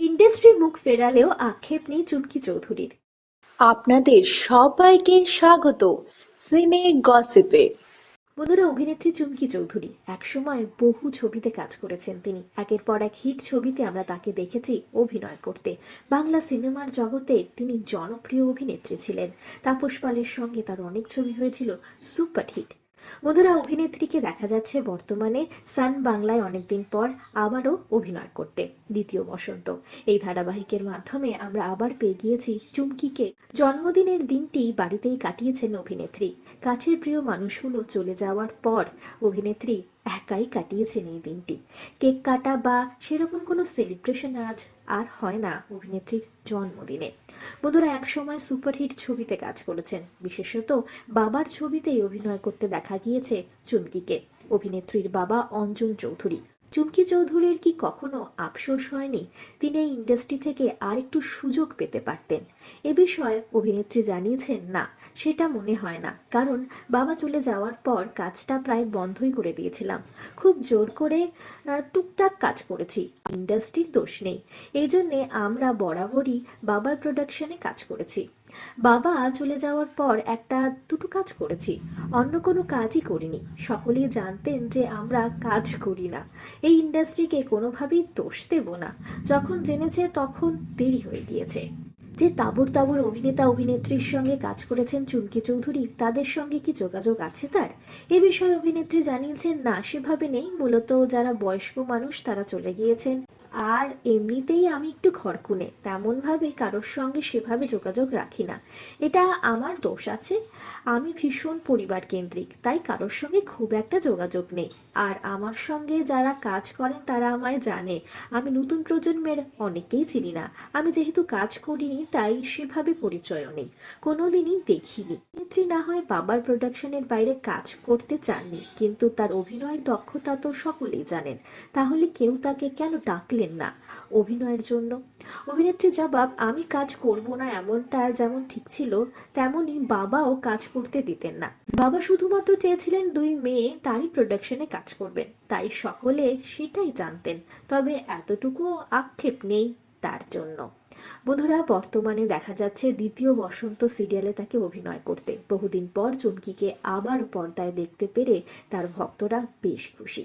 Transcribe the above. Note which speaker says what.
Speaker 1: Industry মুখ ফেরালেও আক্ষেপ নেই চুমকি চৌধুরীর।
Speaker 2: আপনাদের সবাইকে স্বাগত সিনে গসিপে।
Speaker 1: বন্ধুরা অভিনেত্রী চুমকি চৌধুরী একসময় বহু ছবিতে কাজ করেছেন তিনি। একের পর এক হিট ছবিতে আমরা তাকে দেখেছি অভিনয় করতে। বাংলা সিনেমার জগতে তিনি জনপ্রিয় অভিনেত্রী ছিলেন। তাপস পালের সঙ্গে তার অনেক ছবি হয়েছিল সুপার হিট বন্ধুরা, অভিনেত্রীকে দেখা যাচ্ছে বর্তমানে সান বাংলায় অনেকদিন পর আবারও অভিনয় করতে, দ্বিতীয় বসন্ত। এই ধারাবাহিকের মাধ্যমে আমরা আবার পেয়ে গিয়েছি চুমকিকে। জন্মদিনের দিনটি বাড়িতেই কাটিয়েছেন অভিনেত্রী। কাছের প্রিয় মানুষগুলো চলে যাওয়ার পর অভিনেত্রী একাই কাটিয়েছেন এই দিনটি। কেক কাটা বা সেরকম কোনো সেলিব্রেশন আজ আর হয় না অভিনেত্রীর জন্মদিনে। বন্ধুরা, একসময় সুপারহিট ছবিতে কাজ করেছেন। বিশেষত বাবার ছবিতেই অভিনয় করতে দেখা গিয়েছে চুমকিকে। অভিনেত্রীর বাবা অঞ্জন চৌধুরী। চুমকি চৌধুরীর কি কখনো আফসোস হয়নি? তিনি এই ইন্ডাস্ট্রি থেকে আর একটু সুযোগ পেতে পারতেন। এ বিষয়ে অভিনেত্রী জানিয়েছেন, না, সেটা মনে হয় না। কারণ বাবা চলে যাওয়ার পর কাজটা প্রায় বন্ধই করে দিয়েছিলাম। খুব জোর করে টুকটাক কাজ করেছি। ইন্ডাস্ট্রির দোষ নেই। এই জন্যে আমরা বরাবরই বাবার প্রোডাকশনে কাজ করেছি। বাবা চলে যাওয়ার পর একটা দুটো কাজ করেছি। অন্য কোনো কাজই করিনি। সকলেই জানতেন যে আমরা কাজ করি না। এই ইন্ডাস্ট্রিকে কোনোভাবেই দোষ দেব না। যখন জেনেছে তখন দেরি হয়ে গিয়েছে। যে তাবর তাবর অভিনেতা, অভিনেত্রীর সঙ্গে কাজ করেছেন চুমকি চৌধুরী, তাদের সঙ্গে কি যোগাযোগ আছে তার? এ বিষয়ে অভিনেত্রী জানিয়েছেন, না, সেভাবে নেই। মূলত যারা বয়স্ক মানুষ, তারা চলে গিয়েছেন। আর এমনিতেই আমি একটু ঘরকুনে, তেমনভাবে কারোর সঙ্গে সেভাবে যোগাযোগ রাখি না। এটা আমার দোষ আছে। আমি ভীষণ পরিবার কেন্দ্রিক, তাই কারোর সঙ্গে খুব একটা যোগাযোগ নেই। আর আমার সঙ্গে যারা কাজ করেন তারা আমায় জানে। আমি নতুন প্রজন্মের অনেকেই চিনি না। আমি যেহেতু কাজ করিনি, তাই সেভাবে পরিচয়ও নেই। কোনোদিনই দেখিনি। অভিনেত্রী না হয় বাবার প্রোডাকশনের বাইরে কাজ করতে চাননি, কিন্তু তার অভিনয়ের দক্ষতা তো সকলেই জানেন। তাহলে কেউ তাকে কেন ডাকলেন? না। অভিনয়ের জন্য। অভিনেত্রী জবাব, আমি কাজ করব না এমনটা যেমন ঠিক ছিল, তেমনি বাবাও কাজ করতে দিতেন না। বাবা শুধুমাত্র চেয়েছিলেন দুই মেয়ে তারই প্রোডাকশনে কাজ করবেন। তাই সকলে সেটাই জানতেন। তবে এতটুকুও আক্ষেপ নেই তার জন্য। বন্ধুরা, বর্তমানে দেখা যাচ্ছে দ্বিতীয় বসন্ত সিরিয়ালে তাকে অভিনয় করতে। বহুদিন পর চুমকিকে আবার পর্দায় দেখতে পেরে তার ভক্তরা বেশ খুশি।